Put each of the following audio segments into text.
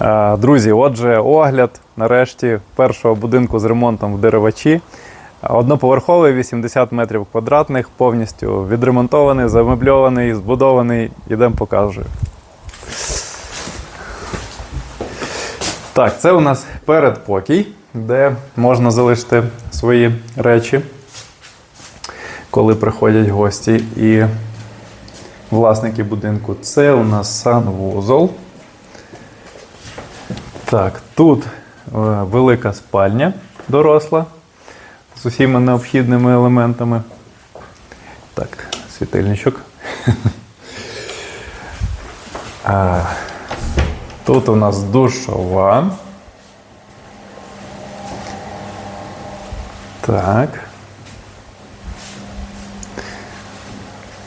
Е, Друзі, отже, огляд нарешті першого будинку з ремонтом в деревачі. Одноповерховий, 80 метрів квадратних, повністю відремонтований, замебльований, збудований. Ідемо покажу. Так, це у нас передпокій, де можна залишити свої речі, коли приходять гості. І власники будинку. Це у нас санвузол. Так, тут е, велика спальня доросла з усіма необхідними елементами. Так, світильничок. Тут у нас душова. Так.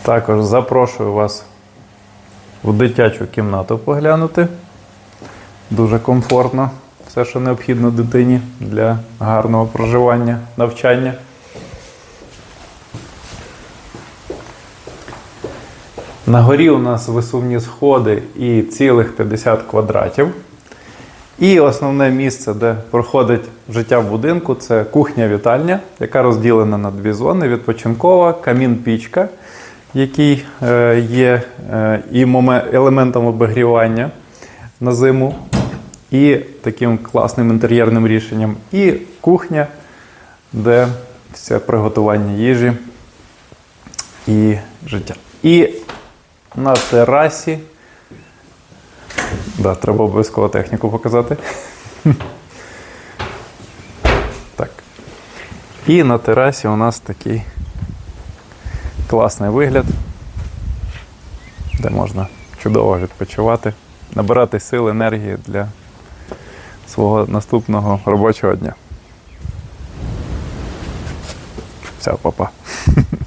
Також запрошую вас в дитячу кімнату поглянути. Дуже комфортно. Все, що необхідно дитині для гарного проживання, навчання. На горі у нас висувні сходи і цілих 50 квадратів. І основне місце, де проходить життя в будинку, це кухня-вітальня, яка розділена на дві зони: відпочинкова, камін-пічка, який е, є е, і елементом обігрівання на зиму, і таким класним інтер'єрним рішенням, і кухня, де все приготування їжі і життя. І на терасі. Да, треба обов'язково техніку показати. Так. І на терасі у нас такий класний вигляд, де можна чудово відпочивати, набирати сил, енергії для свого наступного робочого дня. Все, папа.